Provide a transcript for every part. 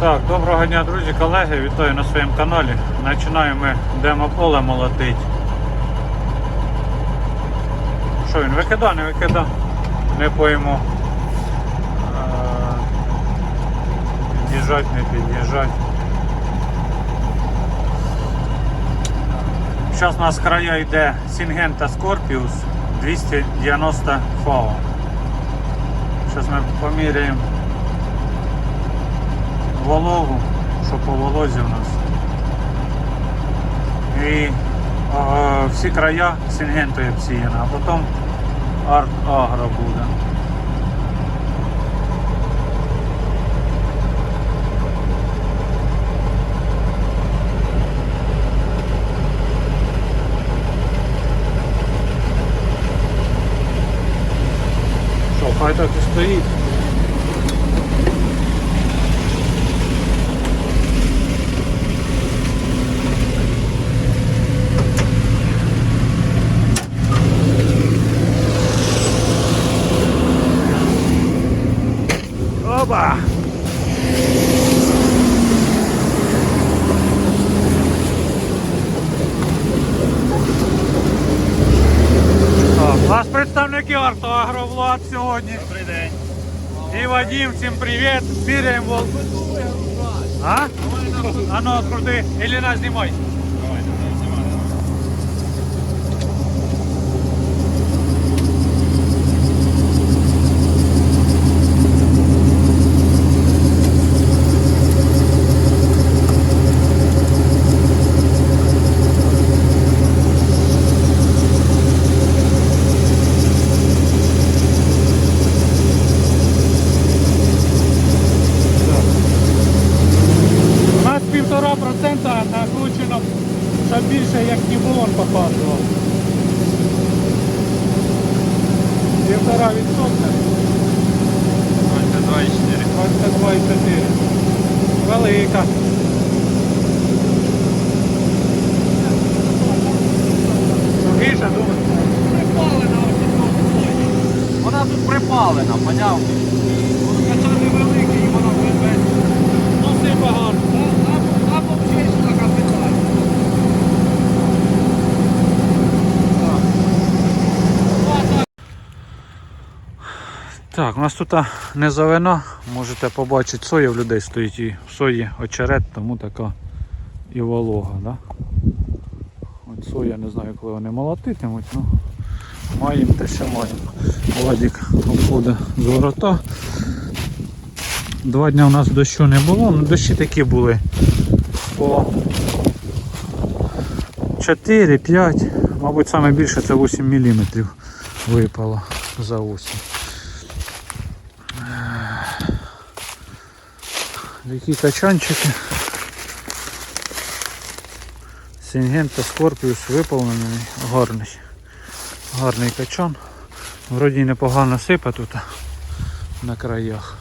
Так, доброго дня, друзі, колеги, вітаю на своєму каналі. Починаємо ми демополе молотить. Що він викида, не викида? Не пойму. Е, Під'їжджать, не під'їжджать. Зараз у нас края йде Сінгента Скорпіус 290 фау. Зараз ми поміряємо вологу, що по волозі у нас. І е, всі края сінгентою обсіяно, а потім арт агро буде. Хай так і стоїть. Ele é Helena Dimões. Припалена, поняв? Кача невеликий, і вона без Ну, все погано. Або така питання. Так, у нас тут не завина, можете побачити, соя в людей стоїть і в сої очерет, тому така і волога. Да? От соя, не знаю, коли вони молотитимуть, ну маємо те, що маємо. Владик обходить з ворота. Два дні у нас дощу не було, ну дощі такі були по 4-5, мабуть, саме більше це 8 мм випало за осінь. Які качанчики. Сінгента Скорпіус виповнений, гарний. Гарний качан. Вроді непогано сипе тут на краях.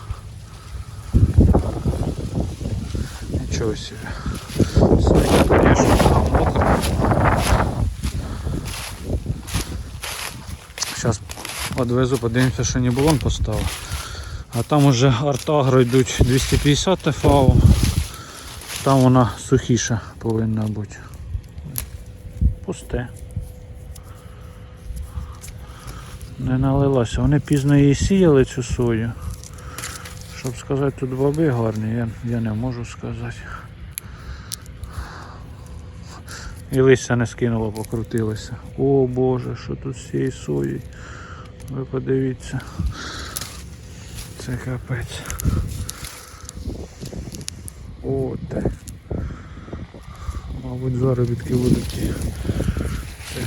Нічого собі. Сьогодні, звісно, мокро. Зараз одвезу, подивимося, що не було поставив. А там уже артагро йдуть 250 ТФАУ. Там вона сухіша повинна бути. Пусте. Не налилася. Вони пізно її сіяли цю сою. Щоб сказати, тут баби гарні, я, я не можу сказати. І листя не скинуло, покрутилося. О Боже, що тут з цією соєю. Ви подивіться. Це капець. О, те. Мабуть, заробітки будуть. Це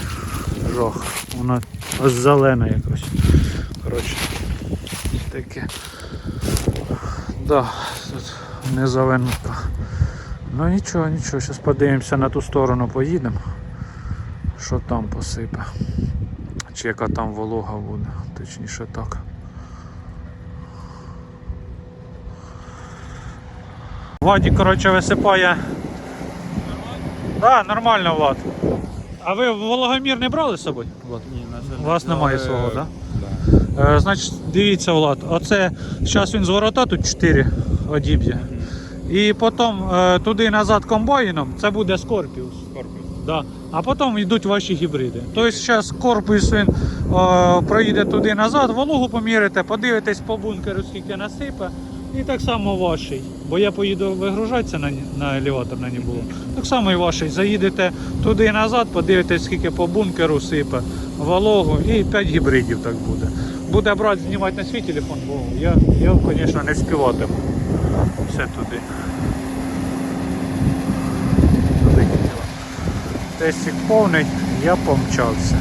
жах. Вона аж зелена якось. Коротше. Таке. Да, тут не зеленка. Ну нічого, нічого, зараз подивимося на ту сторону, поїдемо. Що там посипе. Чи яка там волога буде, точніше так. Владі, коротше, висипає. Так, да, нормально, Влад. А ви вологомір не брали з собою? Ні, на жаль. У вас немає Але, свого, так? Да. Е, значить, дивіться, Влад, оце зараз він з ворота тут 4 одіб'є. І потім е, туди назад комбайном це буде Скорпіус. Да. А потім йдуть ваші гібриди. Тобто зараз корпус він о, проїде туди назад, вологу поміряєте, подивитесь по бункеру, скільки насипе. І так само ваший. Бо я поїду вигружатися на, на елеватор на було. Так само і ваший. Заїдете туди і назад, подивитесь, скільки по бункеру сипе, вологу і 5 гібридів так буде. Буде брат знімати на свій телефон, бо я, я звісно, не співатиму. Все. Туди. Тестик повний, я помчався.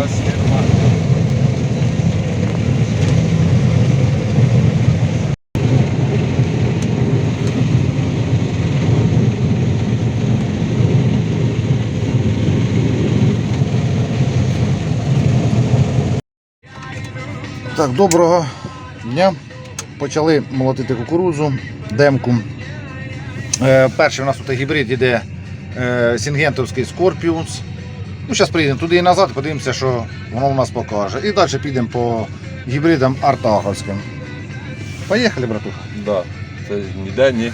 Якась фірма. Так, доброго дня. Почали молотити кукурудзу, демку. Е, перший у нас тут гібрид іде е, Сінгентовський Скорпіус. Ну, зараз приїдемо туди і назад, подивимося, що воно у нас покаже. І далі підемо по гібридам артаговським. Поїхали, братуха. Да. Це ніде ні.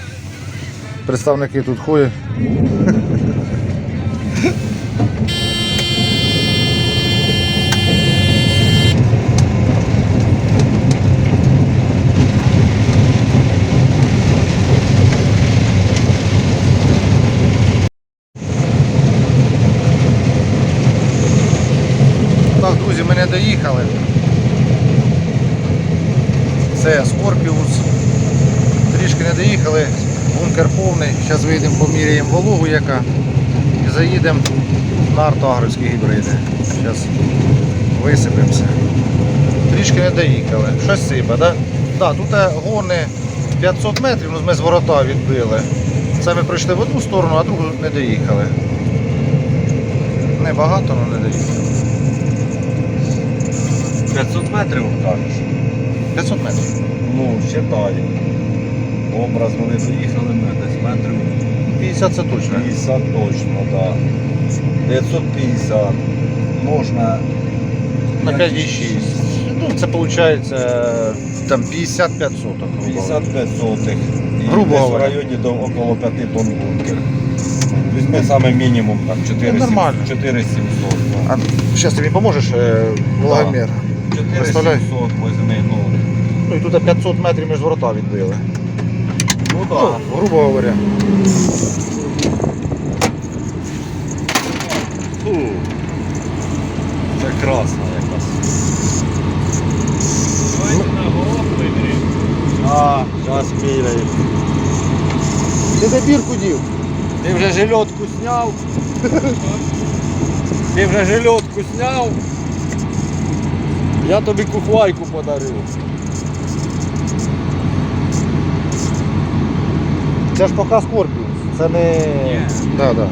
Представники тут ходять. Так, друзі, ми не доїхали. Це Скорпіус. Трішки не доїхали, бункер повний. Зараз вийдемо, поміряємо вологу яка і заїдемо на гібриди. Зараз висипемося. Трішки не доїхали. Щось сипе, так? Да? Так, тут е, гони 500 метрів, ну, ми з ворота відбили. Це ми пройшли в одну сторону, а другу не доїхали. Небагато, але не доїхали. 500 метрів кажеш. 500 метрів. Ну, считай. Образ вони доїхали ми десь метрів 50 це точно. 50 точно, так. Да. 950. Можна На 5,6. Ну, це виходить там 55 соток. грубо 55 сотих. І Грубо десь в говоря. районі до около 5 тонн бункер. Візьми саме мінімум там 4 Ну, нормально. 4700. ну. А зараз ти мені поможеш, е, влагомір? 4700 возьми, ну. Ну і тут 500 метрів між ворота відбили. Ну Ну, так. грубо говоря. Фу. Це красна якась. Давайте на горох виберемо. А, зараз міряємо. Ти де бірку дів? Ти вже жильотку зняв? Ти вже жильотку зняв? Я тобі кухвайку подарю. Це ж поки Скорпіус. Це не. Ні. Да, да.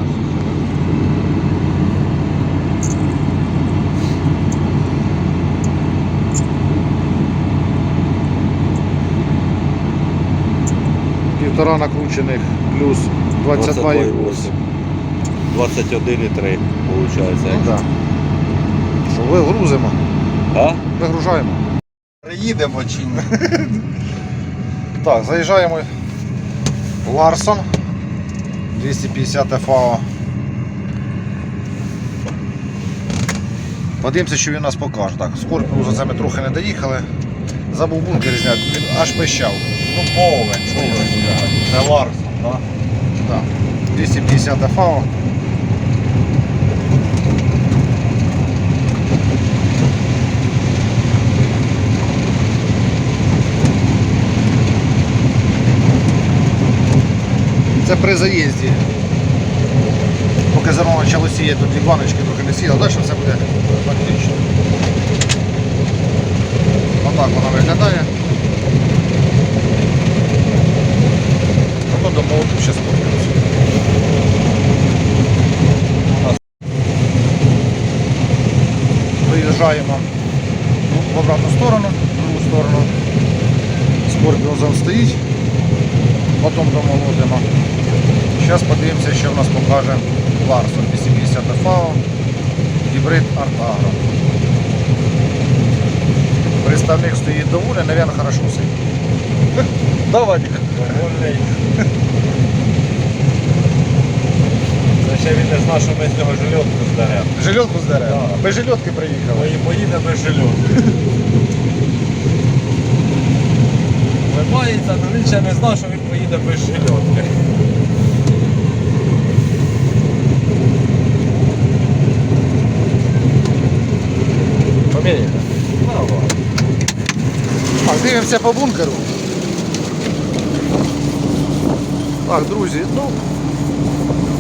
Півтора накручених плюс 22,8. 21,3 виходить. Ну, да. Що, вигрузимо, А? вигружаємо. Приїдемо чи ні? Так, заїжджаємо в Ларсон 250 ФАО. Подивимося, що він нас покаже. Так, Скорпіус за це ми трохи не доїхали. Забув бункер зняти, аж пищав. Ну повен, гуляти. Це Ларсон, так? Так. 250 ФАО. Це при заїзді. Поки зерно почало сіяти, тут дві баночки трохи не сіяло, далі все буде фактично. Отак вона виглядає. Потім домовити ще сподіваюся. Виїжджаємо в обратну сторону, в другу сторону. Скорпіозом стоїть, потім домолотимо. Зараз подивимося, що в нас покаже Ларсон 250 FAO, гібрид Артагро. Представник стоїть доволі, навірно, хорошо сидить. Давай. Довольний. Це ще він не знав, що ми з нього жильотку здаремо. Жильотку з дерева. Да. Без жильотки приїхали. Мої поїде без жильотки. Вимається, але він ще не знав, що він поїде без жильотки. Поміряйте. Давай. Так, дивимося по бункеру. Так, друзі, ну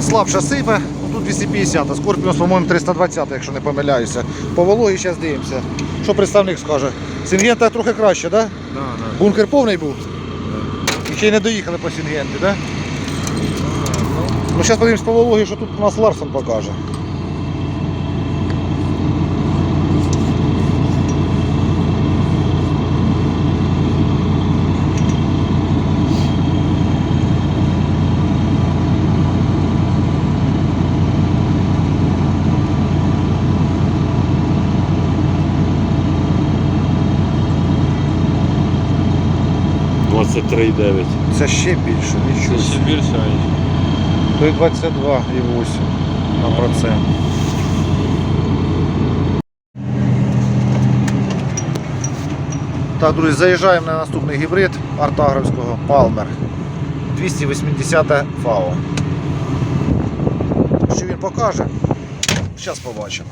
слабше сипе, ну, тут 250, а Скорпіонс, по-моєму, 320, якщо не помиляюся. По вологі зараз дивимося. Що представник скаже? Сінгента трохи краще, так? Да? Бункер повний був? І ще й не доїхали по Сінгенті, так? Да? Ну зараз подивимось по вологі, що тут у нас Ларсон покаже. Це ще більше, нічого. Ще більше. То й 22,8 на процент. Так, друзі, заїжджаємо на наступний гібрид артагровського Palmer 280 FAO. Що він покаже? Зараз побачимо.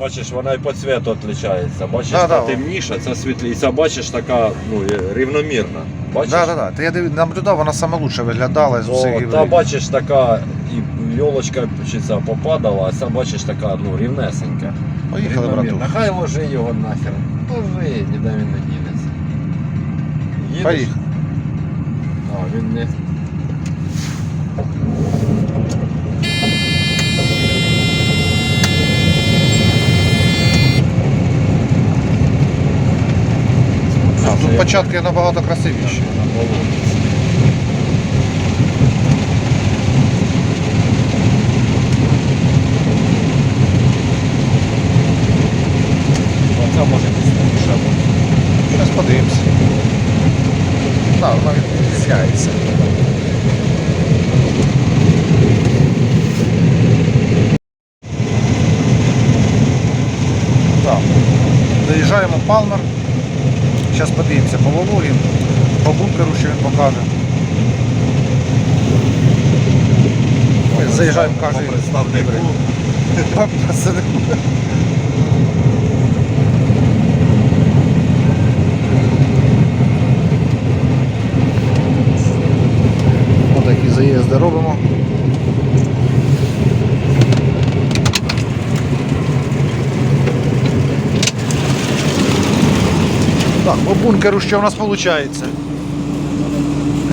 Бачиш, вона і по цвету відрізняється. Бачиш, Да, та да. темніша, ця світліша. Бачиш, така ну, рівномірна. Бачиш? Так, так, так. Та я див- наблюдав, вона саме лучше виглядала з усіх О, та гібридів. бачиш така і йолочка чи ця попадала, а ця бачиш така ну, рівнесенька. Поїхали, Рівномірна. братух. Хай ложи його нахер. Ложи, ніде він не дінеться. Їдеш? Поїхали. А, він не. Початки набагато красивіші. Оця може бути. Зараз подивимося. Так, вона відрізняється. Доїжджаємо Палмер. Зараз подивимося по вологі, по бункеру, що він покаже. Ми заїжджаємо По представнику. По представнику. Отакі заїзди робимо. Так, по бункеру що в нас виходить?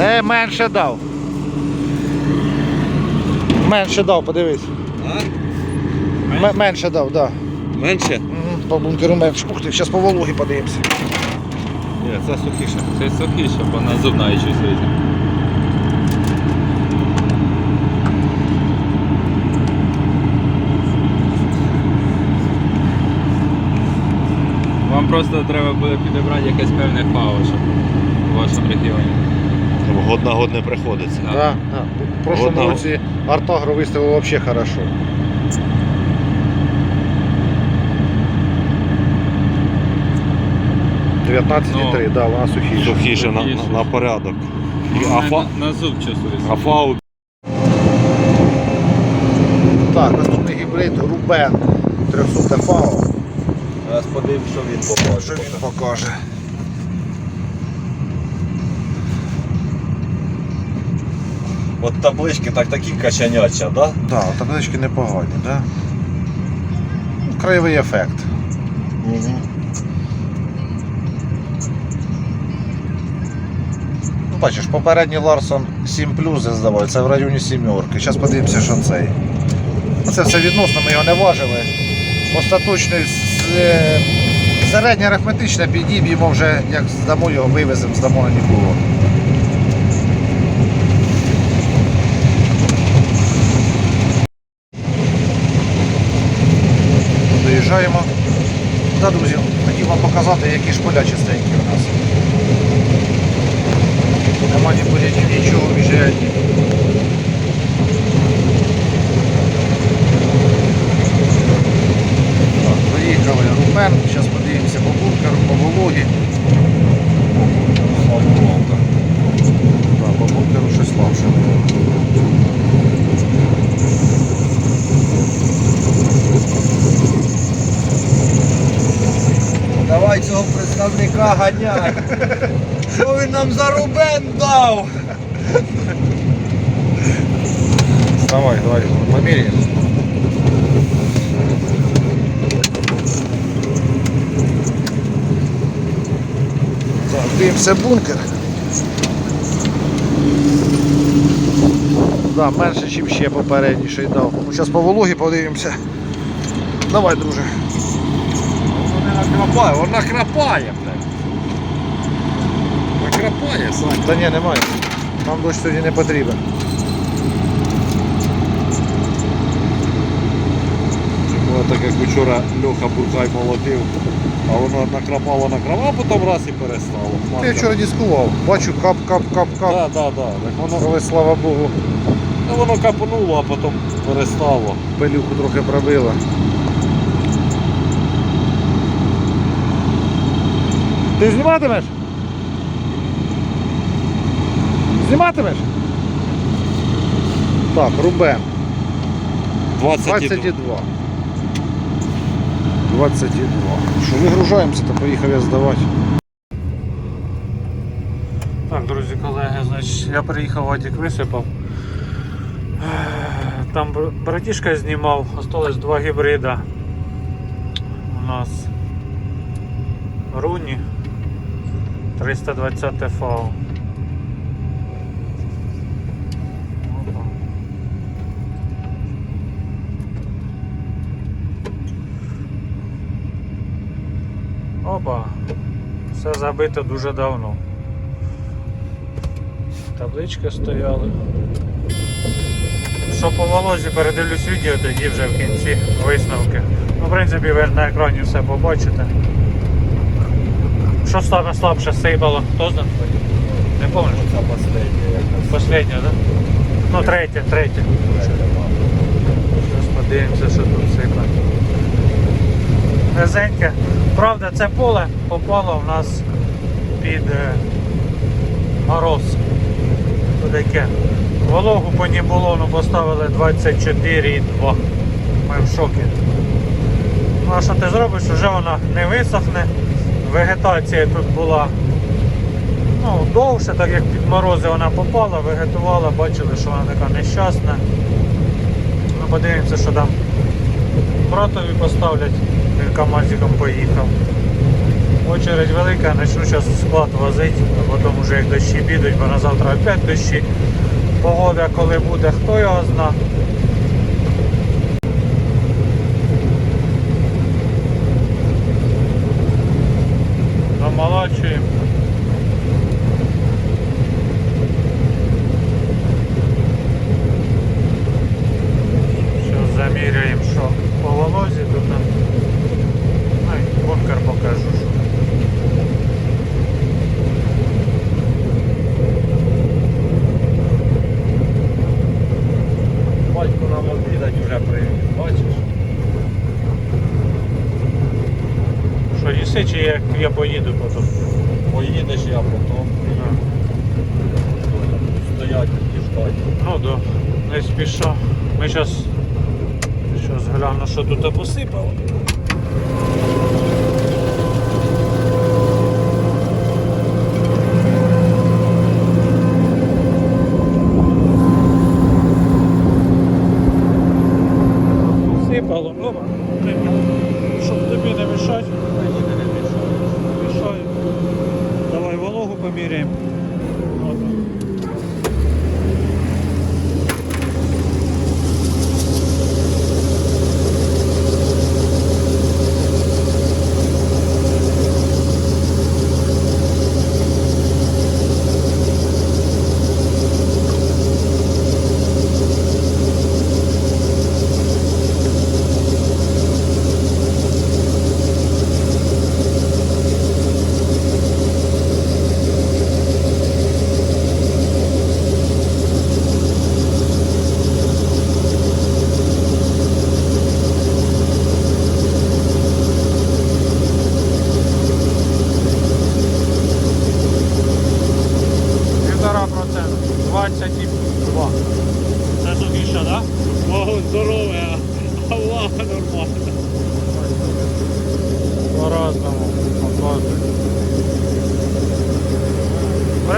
Е, менше дав. Менше дав, подивись. А? менше дав, так. Менше? Угу, По бункеру менше. Ух ти, зараз по вологі подивимося. Ні, це сухіше. Це сухіше, бо на зубна і щось вийде. Вам просто треба буде підібрати якесь певне фао, щоб у вашому регіоні. Год на год не приходиться. Да. Да, да. В прошлому Одного. році Артагро виставив взагалі хорошо. Ну, 19,3, да, вона сухіша. Сухіше на, на, на порядок. І На, Афа, на, на зуб чувствується. Афау Так, наступний гібрид Рубен 300 FAO. Зараз подивимось, що він побачить. Що він покаже? От таблички так такі качаняча, да? Да, таблички непогані, да? Ну, Краєвий ефект. Угу. Ну, бачиш, попередній Ларсон 7 плюс здавав, це в районі сімерки. Зараз подивимося, що цей. Це все відносно, ми його не важили. Остаточний середня арифметична підіб'ємо вже, як здамо його вивеземо, здамо на нікого. Доїжджаємо. Да, друзі, хотів вам показати, які шпиля чистенькі у нас. Нема ні політів, нічого, між. Приїхали Рупен, зараз подивимося по бункеру, по вологі. По бункеру щось слабше. Давай цього представника ганяй. Що він нам за рубен дав? Давай, давай, поміряємо. Так, дивимося бункер. Да, менше, ніж ще попередніший дав. Ну, зараз по вологі подивимося. Давай, друже. Вона накрапає, вона крапає, блядь. Накрапає, Сань. Та ні, немає. Нам дощ сьогодні не потрібен. Було так, як вчора Льоха Буркай молотив, а воно накрапало, накрапало, а потім раз і перестало. Ти вчора дискував. Бачу кап, кап, кап, кап. Так, так, так. Так воно, Але слава Богу, ну, воно капнуло, а потім перестало. пилюку трохи пробило. Ти зніматимеш? Зніматимеш? Так, Рубен. 22. 22. 22. Що, вигружаємося, то поїхав я здавати. Так, друзі, колеги, значить, я приїхав, Вадик висипав. Е, Там бр- братішка знімав, осталось два гібрида. У нас Руні 320 FAO. Опа. Опа, все забито дуже давно. Таблички стояли. Що по волозі передивлюсь відео, тоді вже в кінці висновки. Ну, в принципі, ви на екрані все побачите. Що саме слабше сипало? Хто знає? Не пам'ятаю. Якось. Последнє, так? Да? Ну, третє, третє. Зараз подивимося, що тут сипає. Низеньке. Правда, це поле попало в нас під е, мороз. Тут яке. Вологу по нібулону поставили 24,2. Ми в шокі. Ну а що ти зробиш? Вже вона не висохне. Вегетація тут була ну, довше, так як під морози вона попала, вегетувала, бачили, що вона така нещасна. Ну, подивимося, що там братові поставлять, він КАМАЗиком поїхав. Очередь велика, почну зараз склад возити, а потім вже як дощі підуть, бо на завтра опять дощі. Погода коли буде, хто його зна. Намолачуємо. Сейчас замеряем, що по волозі тут. там. Ну, і бункер покажу. Що. Батько нам обідать бачиш? Що їси, чи як я поїду потім? Поїдеш я потім. Стоять і ждать. Ну да, не спіша. Ми зараз щас гляну, що тут. Посипало,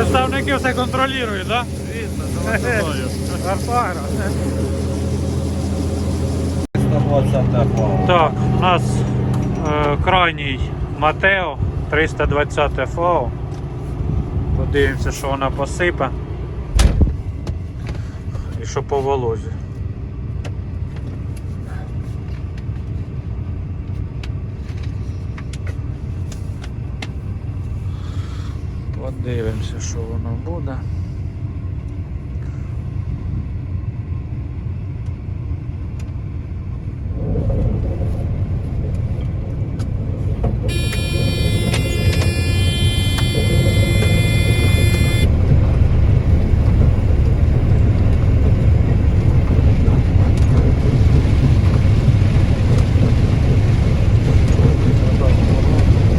Представники все контролюють, так? Да? Артагра. 320 фау. Так, у нас е, крайній Матео 320 ФАО. Подивимося, що вона посипе. І що по волозі. Подивимося, що воно буде.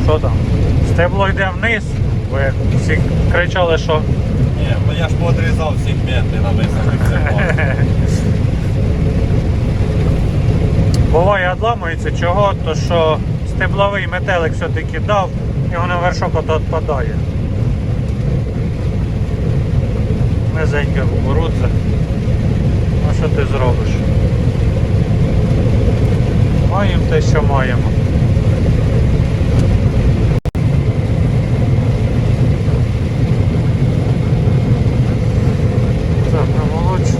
Що там? Стебло йде вниз. Ви всі кричали, що Ні, бо я ж подрізав сегменти на високих буває відламується. Чого? То що стебловий метелик все-таки дав і воно вершок ото відпадає. Низеньке кукурудза. Ну що ти зробиш? Маємо те, що маємо. Так, намолочу.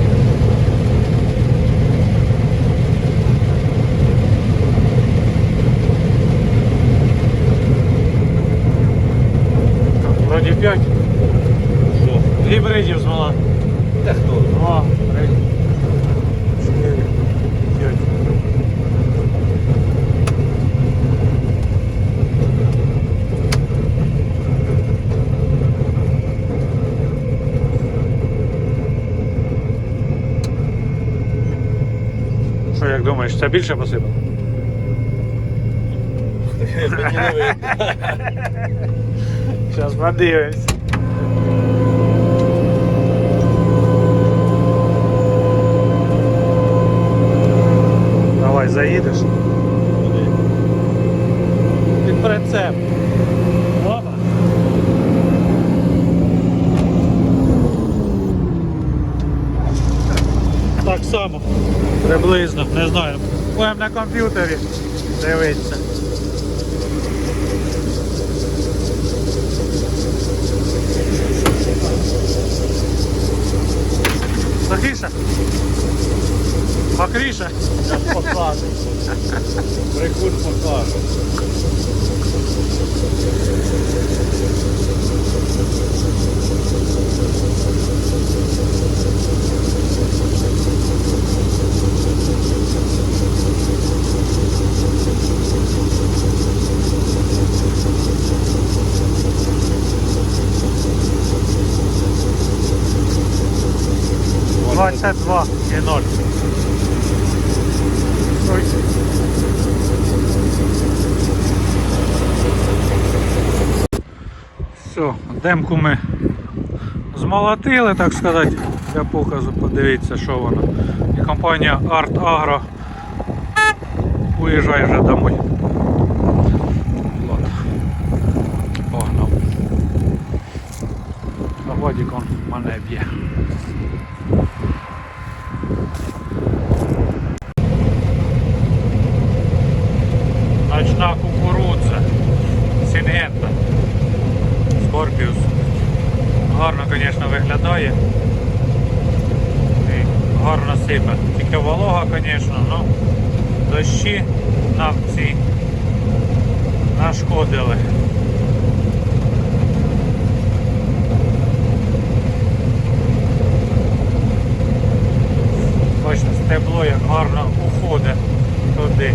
Так, Вроді 5 Що? гібридів змала. Де хто? Два, три, чотири, п'ять. Це більше посипало? Зараз подивимось. Давай, заїдеш. Під прицеп. Так само. Приблизно, не знаю. Будемо на комп'ютері дивитися. Сухіше? Мокріше? Зараз покажу. Прикур покажу. – 22 і 0. Ой. Все, демку ми змолотили, так сказати, для показу, подивіться, що воно. І компанія Art Agro уїжджає вже домой. Ладно. Погнав. А Вадик он мене б'є. Ночна кукурудза. Сінгента. Скорпіус. Гарно, звісно, виглядає. І гарно сипе. Тільки волога, звісно, ну дощі нам ці нашкодили. Бачите, стебло як гарно уходить туди.